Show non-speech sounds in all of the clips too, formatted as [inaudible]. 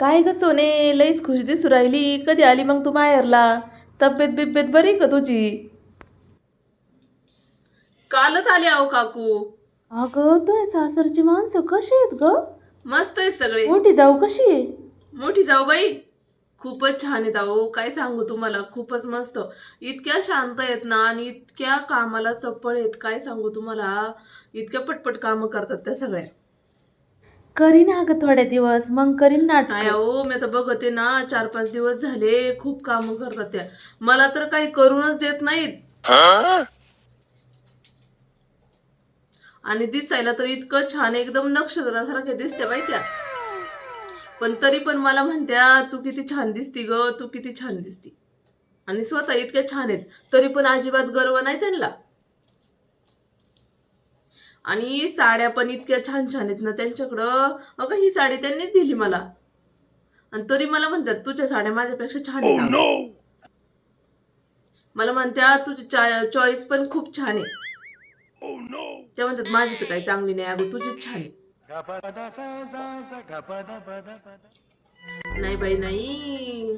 काय ग सोने लईच खुश दिसू राहिली. कधी आली मग तू माहेरला? तब्येत बिब्येत बरी का तुझी? कालच आले आहो काकू. अगं तुझ्या सासरची माणसं कशी आहेत ग? मस्त आहेत सगळे. मोठी जाऊ कशी आहे? मोठी जाऊ बाई. खूपच छान आहेत अहो. काय सांगू तुम्हाला? खूपच मस्त. इतक्या शांत आहेत ना आणि इतक्या कामाला चप्पळ आहेत. काय सांगू तुम्हाला? इतक्या पटपट कामं करतात त्या सगळ्या. करीन अगं थोड्या दिवस मग करीन नाही नाटक अहो मी आता बघते ना चार पाच दिवस झाले खूप काम करतात त्या. मला तर काही करूनच देत नाहीत. आणि दिसायला तर इतकं छान एकदम नक्षत्रासारखे दिसते बाई त्या. पण तरी पण मला म्हणत्या तू किती छान दिसती ग तू किती छान दिसती. आणि स्वतः इतक्या छान आहेत तरी पण अजिबात गर्व नाही त्यांना. आणि साड्या पण इतक्या छान छान आहेत ना त्यांच्याकडं. अगं ही साडी त्यांनीच दिली मला. आणि तरी मला म्हणतात तुझ्या साड्या माझ्यापेक्षा छान आहेत अगं." मला म्हणत्या तुझी चॉईस पण खूप छान आहे. त्या म्हणतात माझी तर काही चांगली नाही अगं तुझीच छान आहे. नाही बाई नाही.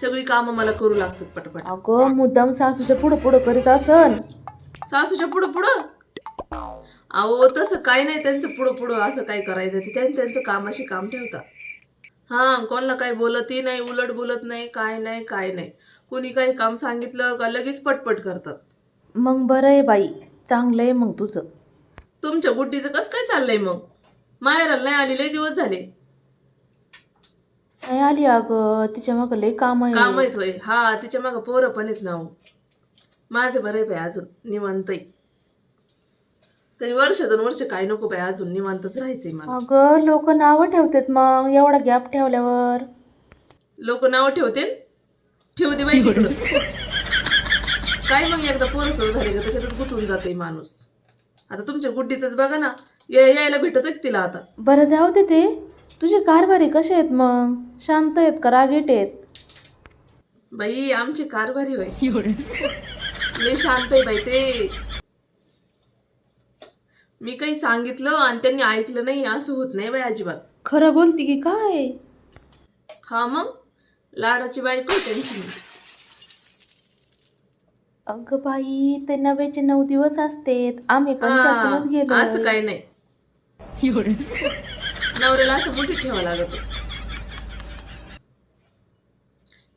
सगळी कामं मला करू लागतात पटपट. अगं मुद्दाम सासूच्या पुढं पुढं करीत असन. सासूच्या पुढं पुढं? अहो तसं काही नाही त्यांचं पुढं पुढं असं काय करायचं. ते त्यांनी त्यांचं कामाशी काम ठेवतात. हा कोणाला काही बोलतही नाही उलट बोलत नाही काय नाही काय नाही. कोणी काही काम सांगितलं का लगेच पटपट करतात. मग बरं आहे बाई चांगलं आहे मग तुझं. तुमच्या गुड्डीचं कसं काय चाललंय मग? माहेराला नाही आलेले दिवस झाले. नाही आली अगं तिच्या मग लय काम काम आहे आहेत होय. हा तिच्या मागं पोरं पण आहेत ना हो. माझं बरं आहे बाई अजून निवांत आहे. तरी वर्ष दोन वर्ष काय नको बाई अजून निवांतच राहायचंय मला. अगं लोक नावं ठेवतात मग एवढा गॅप ठेवल्यावर. लोक नाव ठेवते ठेवू दे बाई [laughs] तिकडं. काय मग एकदा पोरं सुरू झाले का त्याच्यातच गुंतून जाते माणूस. आता तुमच्या गुड्डीच बघा ना या- यायला भेटत तिला आता. बरं जाऊ दे ते. तुझे कारभारी कसे आहेत मग? शांत आहेत का रागीट आहेत? बाई आमची कारभारी होय लय शांत आहे बाई ते. मी काही सांगितलं आणि त्यांनी ऐकलं नाही असं होत नाही बाई अजिबात. खरं बोलती की काय? हा मग? लाडाची बायको आहे त्यांची अगं बाई ते नव्याचे नऊ दिवस असतेत. आम्ही पण त्यातूनच गेलो असं काही नाही. नवऱ्याला असं मोठी ठेवा लागत.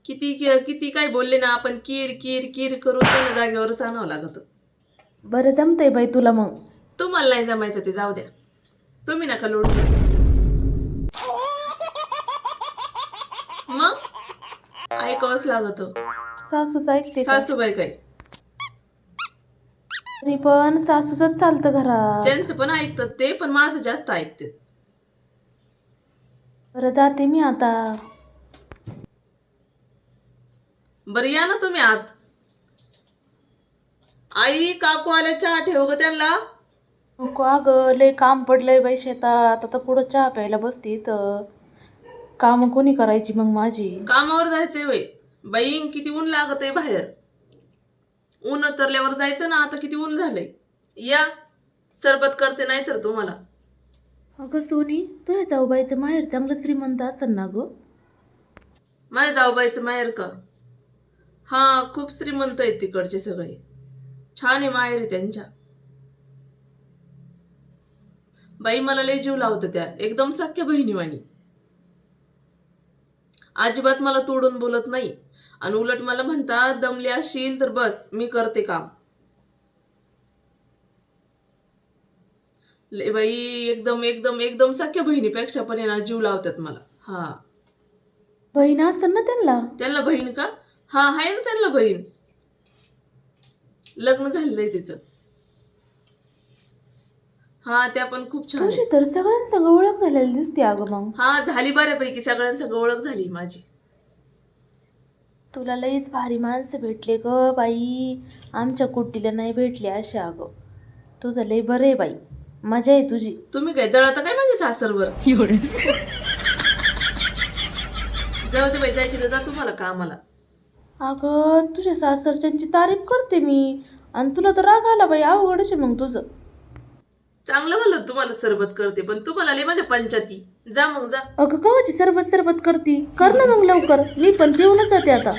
किती किती काय बोलले ना आपण किर किर किर करून त्यांना जागेवरच आणावं लागत. बरं जमतंय बाई तुला मग. तुम्हाला नाही जमायचं ते जाऊ द्या. तुम्ही नका लोड मग? ऐकावंच लागत. सासूच ऐकते? सासूबाई काय तरी पण सासूच चालतं घरात. त्यांचं पण ऐकतात ते पण माझं जास्त ऐकते बरं जाते मी आता. बरं या ना तुम्ही आत. आई काकू आल्या चहा ठेव ग त्यांना? नको अगं लय काम पडलंय बाई शेतात. आता कुठं चहा प्यायला बसते इथं. काम कोणी करायची मग माझी? कामावर जायचंय बाई. बाई किती ऊन लागत आहे बाहेर. ऊन उतरल्यावर जायचं ना आता किती ऊन झालंय. या सरबत करते नाही तर तुम्हाला. अगं सोनी तुझ्या जाऊबाईचं माहेर चांगलं श्रीमंत असेल ना ग? माझ्या जाऊबाईचं माहेर का? हा खूप श्रीमंत आहेत तिकडचे सगळे. छान आहे माहेर आहे त्यांच्या. बाई मला लय जीव लावतं त्या एकदम सख्या बहिणीवाणी. अजिबात मला तोडून बोलत नाही. आणि उलट मला म्हणतात दमले असशील तर बस मी करते काम. ले बाई एकदम एकदम एकदम सख्या बहिणीपेक्षा पण ना जीव लावतात मला. हा. बहीण असेल ना त्यांना? त्यांना बहीण का? हा आहे ना त्यांना बहीण. लग्न झालेलं आहे तिचं. हा त्या पण खूप छान तुझी आहेत. तर सगळ्यांसंग ओळख झालेली दिसते अगं मग. हा झाली बऱ्यापैकी सगळ्यांसंग ओळख झाली माझी. तुला लईच भारी माणसं भेटले ग बाई. आमच्या कुट्टीला नाही भेटले असे अगं. तुझं लई बरं आहे बाई. मजा आहे तुझी. तुम्ही काय जळता काय माझ्या सासरवर? दे बाई जायची तर जा तुम्हाला कामाला. अगं तुझ्या सासरच्यांची तारीफ करते मी. आणि तुला तर राग आला बाई अवघडच आहे मग तुझं. चांगलं म्हणलं तुम्हाला सरबत करते पण तुम्हाला लय माझ्या पंचायती. जा मग जा. अगं कवाची सरबत सरबत करती? कर ना मग लवकर. मी पण पिऊनच जाते आता.